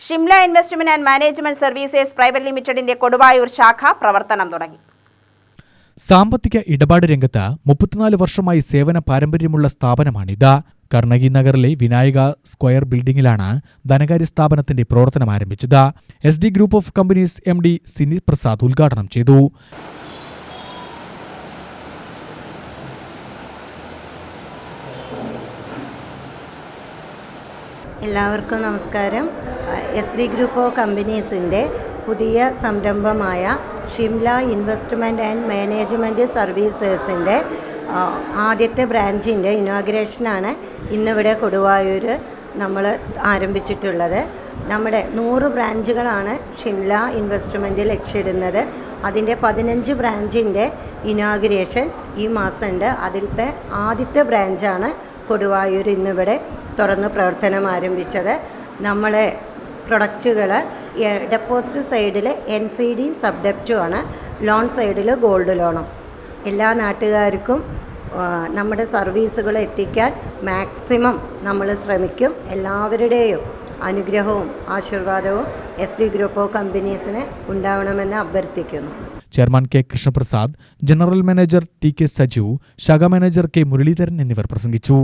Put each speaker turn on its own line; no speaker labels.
Shimla investment and management services private ലിമിറ്റഡിന്റെ കൊടുവായൂർ ശാഖ പ്രവർത്തനം തുടങ്ങി.
സാമ്പത്തിക ഇടപാട് രംഗത്ത് മുപ്പത്തിനാല് വർഷമായി സേവന പാരമ്പര്യമുള്ള സ്ഥാപനമാണിത്. കർണകി നഗറിലെ വിനായക സ്ക്വയർ ബിൽഡിംഗിലാണ് ധനകാര്യ സ്ഥാപനത്തിന്റെ പ്രവർത്തനം ആരംഭിച്ചത്. S group of companies M D Sini Prasad ഉദ്ഘാടനം ചെയ്തു.
എല്ലാവർക്കും നമസ്കാരം. എസ് ഡി ഗ്രൂപ്പ് ഓഫ് കമ്പനീസിന്റെ പുതിയ സംരംഭമായ ഷിംല ഇൻവെസ്റ്റ്മെന്റ് ആൻഡ് മാനേജ്മെന്റ് സർവീസേഴ്സിന്റെ ആദ്യത്തെ ബ്രാഞ്ചിന്റെ ഇനോഗ്രേഷനാണ് ഇന്നിവിടെ കൊടുവായൂർ നമ്മൾ ആരംഭിച്ചിട്ടുള്ളത്. നമ്മുടെ നൂറ് ബ്രാഞ്ചുകളാണ് ഷിംല ഇൻവെസ്റ്റ്മെന്റ് ലക്ഷ്യമിടുന്നത്. അതിന്റെ പതിനഞ്ച് ബ്രാഞ്ചിന്റെ ഇനോഗ്രേഷൻ ഈ മാസമുണ്ട്. അതിലത്തെ ആദ്യത്തെ ബ്രാഞ്ചാണ് കൊടുവായൂർ ഇന്നിവിടെ തുറന്ന് പ്രവർത്തനം ആരംഭിച്ചത് നമ്മളെ പ്രൊഡക്റ്റുകൾ ഡെപ്പോസിറ്റ് സൈഡിൽ എൻ സി ഡി സബ് ഡെപ്റ്റുമാണ് ലോൺ സൈഡിൽ ഗോൾഡ് ലോണും എല്ലാ നാട്ടുകാർക്കും നമ്മുടെ സർവീസുകൾ എത്തിക്കാൻ മാക്സിമം നമ്മൾ ശ്രമിക്കും. എല്ലാവരുടെയും അനുഗ്രഹവും ആശീർവാദവും എസ് ബി ഗ്രൂപ്പ് ഓഫ് കമ്പനീസിന് ഉണ്ടാവണമെന്ന് അഭ്യർത്ഥിക്കുന്നു.
Chairman K Krishnaprasad general manager T K Saju ശാഖ മാനേജർ കെ മുരളീധരൻ എന്നിവർ പ്രസംഗിച്ചു.